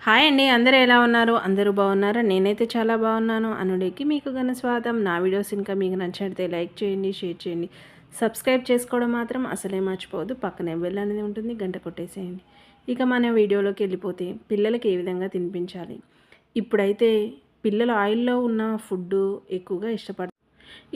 Hi అండి అందరూ ఎలా ఉన్నారు? అందరూ బాగున్నారా? నేనైతే చాలా బాగున్నాను. అనుడికి మీకు ఘన స్వాగతం. నా వీడియోస్ ఇంకా మీకు నచ్చితే లైక్ చేయండి షేర్ చేయండి. సబ్స్క్రైబ్ చేసుకోవడం మాత్రం అసలే మర్చిపోవద్దు. పక్కనే బెల్ అనేది ఉంటుంది గంట కొట్టేసేయండి. ఇక మన వీడియోలోకి వెళ్ళిపోతే పిల్లలకి ఏ విధంగా తినిపించాలి? ఇప్పుడైతే పిల్లలు ఆయిల్లో ఉన్న ఫుడ్ ఎక్కువగా ఇష్టపడతారు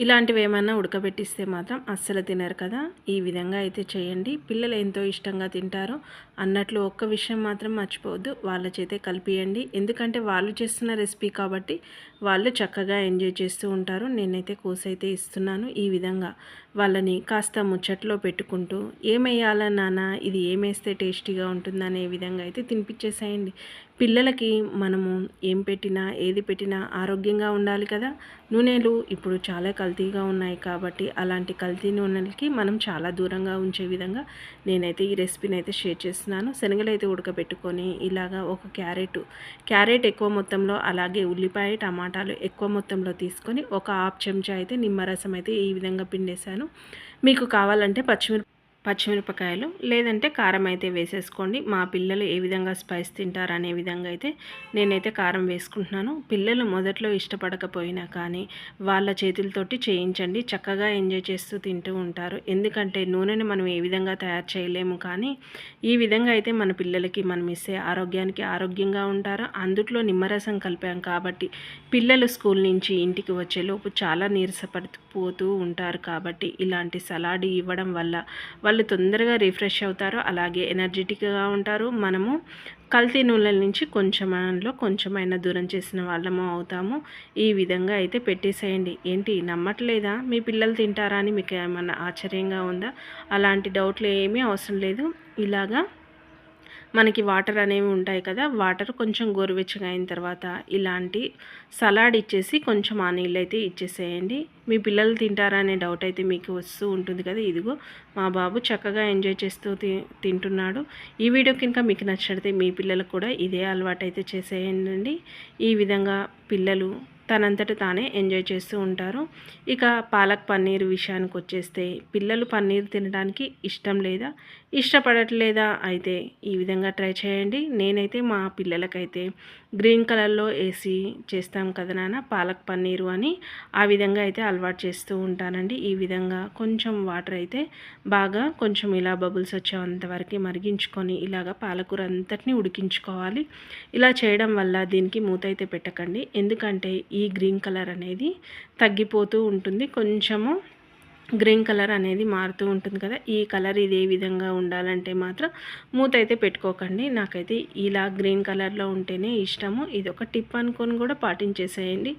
ఇలాంటివి ఏమైనా ఉడకబెట్టిస్తే మాత్రం అస్సలు తినరు కదా? ఈ విధంగా అయితే చేయండి. పిల్లలు ఎంతో ఇష్టంగా తింటారో. అన్నట్లు ఒక్క విషయం మాత్రం మర్చిపోవద్దు వాళ్ళ చేతే కలిపియండి. ఎందుకంటే వాళ్ళు చేస్తున్న రెసిపీ కాబట్టి వాళ్ళు చక్కగా ఎంజాయ్ చేస్తూ ఉంటారు. నేనైతే కోసైతే అయితే ఇస్తున్నాను ఈ విధంగా. వాళ్ళని కాస్త ముచ్చట్లో పెట్టుకుంటూ ఏమేయాలా నాన్న? ఇది ఏమేస్తే టేస్టీగా ఉంటుందనే విధంగా అయితే తినిపించేసేయండి. పిల్లలకి మనము ఏం పెట్టినా ఏది పెట్టినా ఆరోగ్యంగా ఉండాలి కదా. నూనెలు ఇప్పుడు చాలా కల్తీగా ఉన్నాయి కాబట్టి అలాంటి కల్తీ నూనెలకి మనం చాలా దూరంగా ఉంచే విధంగా నేనైతే ఈ రెసిపీని అయితే షేర్ చేస్తాను చేస్తున్నాను. శనగలు అయితే ఉడకబెట్టుకొని ఇలాగా ఒక క్యారెట్ క్యారెట్ ఎక్కువ మొత్తంలో అలాగే ఉల్లిపాయ టమాటాలు ఎక్కువ మొత్తంలో తీసుకొని ఒక హాఫ్ చెంచా అయితే నిమ్మరసం అయితే ఈ విధంగా పిండేశాను. మీకు కావాలంటే పచ్చిమిరప పచ్చిమిరపకాయలు లేదంటే కారం అయితే వేసేసుకోండి. మా పిల్లలు ఏ విధంగా స్పైస్ తింటారు అనే విధంగా అయితే నేనైతే కారం వేసుకుంటున్నాను. పిల్లలు మొదట్లో ఇష్టపడకపోయినా కానీ వాళ్ళ చేతులతోటి చేయించండి. చక్కగా ఎంజాయ్ చేస్తూ తింటూ ఉంటారు. ఎందుకంటే నూనెను మనం ఏ విధంగా తయారు చేయలేము కానీ ఈ విధంగా అయితే మన పిల్లలకి మనం ఇస్తే ఆరోగ్యానికి ఆరోగ్యంగా ఉంటారు. అందుట్లో నిమ్మరసం కలిపాం కాబట్టి పిల్లలు స్కూల్ నుంచి ఇంటికి వచ్చేలోపు చాలా నీరసపడిపోతూ ఉంటారు కాబట్టి ఇలాంటి సలాడ్ ఇవ్వడం వల్ల వాళ్ళు తొందరగా రిఫ్రెష్ అవుతారు అలాగే ఎనర్జెటిక్గా ఉంటారు మనము కల్తీ నూనెల నుంచి కొంచెంలో కొంచెమైనా దూరం చేసిన వాళ్ళము అవుతాము. ఈ విధంగా అయితే పెట్టేసేయండి. ఏంటి? నమ్మట్లేదా? మీ పిల్లలు తింటారా అని మీకు ఏమన్నా ఆశ్చర్యంగా ఉందా? అలాంటి డౌట్లు ఏమీ అవసరం లేదు. ఇలాగా మనకి వాటర్ అనేవి ఉంటాయి కదా వాటర్ కొంచెం గోరువెచ్చగా అయిన తర్వాత ఇలాంటి సలాడ్ ఇచ్చేసి కొంచెం ఆ నీళ్ళు అయితే ఇచ్చేసేయండి. మీ పిల్లలు తింటారా అనే డౌట్ అయితే మీకు వస్తూ ఉంటుంది కదా ఇదిగో మా బాబు చక్కగా ఎంజాయ్ చేస్తూ తింటున్నాడు. ఈ వీడియో కనుక మీకు నచ్చితే మీ పిల్లలకు కూడా ఇదే అలవాటు అయితే చేసేయండి ఈ విధంగా పిల్లలు తనంతట తానే ఎంజాయ్ చేస్తూ ఉంటారు. ఇక పాలక్ పన్నీర్ విషయానికి వచ్చేస్తే పిల్లలు పన్నీర్ తినడానికి ఇష్టం లేదా? ఇష్టపడట్లేదా? అయితే ఈ విధంగా ట్రై చేయండి. నేనైతే మా పిల్లలకైతే గ్రీన్ కలర్లో వేసి చేస్తాం కదా నాన్న పాలక్ పన్నీరు అని ఆ విధంగా అయితే అలవాటు చేస్తూ ఉంటానండి. ఈ విధంగా కొంచెం వాటర్ అయితే బాగా కొంచెం ఇలా బబుల్స్ వచ్చేంత వరకు మరిగించుకొని ఇలాగ పాలకూర అంతటిని ఉడికించుకోవాలి. ఇలా చేయడం వల్ల దీనికి మూత అయితే పెట్టకండి. ఎందుకంటే ఈ గ్రీన్ కలర్ అనేది తగ్గిపోతూ ఉంటుంది. కొంచెము గ్రీన్ కలర్ అనేది మారుతూ ఉంటుంది కదా. ఈ కలర్ ఇదే విధంగా ఉండాలంటే మాత్రం మూత అయితే పెట్టుకోకండి. నాకైతే ఇలా గ్రీన్ కలర్లో ఉంటేనే ఇష్టము. ఇది ఒక టిప్ అనుకొని కూడా పాటించేసేయండి.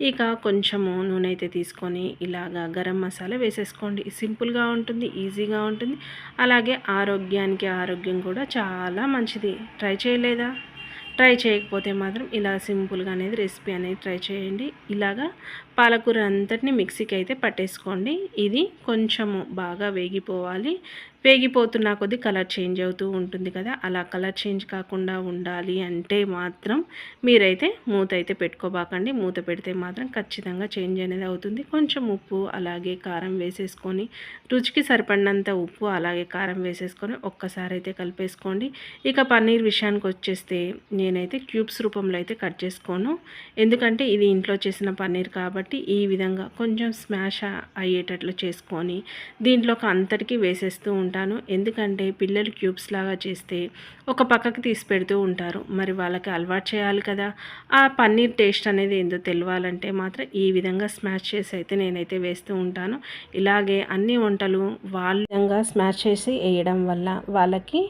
ఇక కొంచెము నూనె అయితే తీసుకొని ఇలాగా గరం మసాలా వేసేసుకోండి. సింపుల్గా ఉంటుంది ఈజీగా ఉంటుంది. అలాగే ఆరోగ్యానికి ఆరోగ్యం కూడా చాలా మంచిది. ట్రై చేయలేదా? ట్రై చేయకపోతే మాత్రం ఇలా సింపుల్గా అనేది రెసిపీ అనేది ట్రై చేయండి. ఇలాగా పాలకూర అంతటిని మిక్సీకి అయితే పట్టేసుకోండి. ఇది కొంచెము బాగా వేగిపోవాలి. వేగిపోతున్న కొద్దీ కలర్ చేంజ్ అవుతూ ఉంటుంది కదా. అలా కలర్ చేంజ్ కాకుండా ఉండాలి అంటే మాత్రం మీరైతే మూత అయితే పెట్టుకోబాకండి. మూత పెడితే మాత్రం ఖచ్చితంగా చేంజ్ అనేది అవుతుంది. కొంచెం ఉప్పు అలాగే కారం వేసేసుకొని రుచికి సరిపడినంత ఉప్పు అలాగే కారం వేసేసుకొని ఒక్కసారి అయితే కలిపేసుకోండి. ఇక పన్నీర్ విషయానికి వచ్చేస్తే నేనైతే క్యూబ్స్ రూపంలో అయితే కట్ చేసుకోను. ఎందుకంటే ఇది ఇంట్లో చేసిన పన్నీర్ కాబట్టి ఈ విధంగా కొంచెం స్మాష్ అయ్యేటట్లు చేసుకొని దీంట్లోకి అంతటికీ వేసేస్తూ ఉంటాను. ఎందుకంటే పిల్లలు క్యూబ్స్ లాగా చేస్తే ఒక పక్కకి తీసి పెడుతూ ఉంటారు. మరి వాళ్ళకి అలవాటు చేయాలి కదా. ఆ పన్నీర్ టేస్ట్ అనేది ఏందో తెలియాలంటే మాత్రం ఈ విధంగా స్మాష్ చేసి అయితే నేనైతే వేస్తూ ఉంటాను. ఇలాగే అన్ని వంటలు వాళ్ళ విధంగా స్మాష్ చేసి వేయడం వల్ల వాళ్ళకి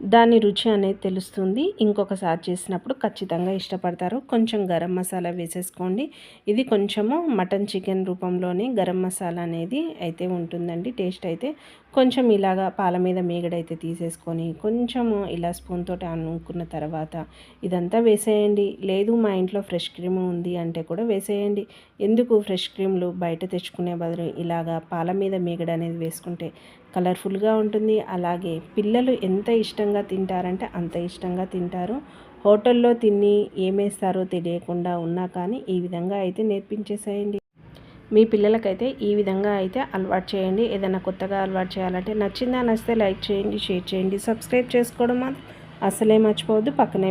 దాని రుచి అనేది తెలుస్తుంది. ఇంకొకసారి చేసినప్పుడు ఖచ్చితంగా ఇష్టపడతారు. కొంచెం గరం మసాలా వేసేసుకోండి. ఇది కొంచెము మటన్ చికెన్ రూపంలోనే గరం మసాలా అనేది అయితే ఉంటుందండి. టేస్ట్ అయితే కొంచెం ఇలాగా పాల మీద మేగడైతే తీసేసుకొని కొంచెం ఇలా స్పూన్ తోటి అనుకున్న తర్వాత ఇదంతా వేసేయండి. లేదు మా ఇంట్లో ఫ్రెష్ క్రీమ్ ఉంది అంటే కూడా వేసేయండి. ఎందుకు ఫ్రెష్ క్రీమ్లు బయట తెచ్చుకునే బదులు ఇలాగా పాల మీద మీగడ అనేది వేసుకుంటే కలర్ఫుల్గా ఉంటుంది. అలాగే పిల్లలు ఎంత ఇష్టంగా తింటారంటే అంత ఇష్టంగా తింటారు. హోటల్లో తిని ఏమేస్తారో తెలియకుండా ఉన్నా కానీ ఈ విధంగా అయితే నేర్పించేసేయండి. మీ పిల్లలకైతే ఈ విధంగా అయితే అలవాటు చేయండి. ఏదైనా కొత్తగా అలవాటు చేయాలంటే నచ్చిందా నచ్చితే లైక్ చేయండి షేర్ చేయండి సబ్స్క్రైబ్ చేసుకోవడం అసలే మర్చిపోవద్దు. పక్కనే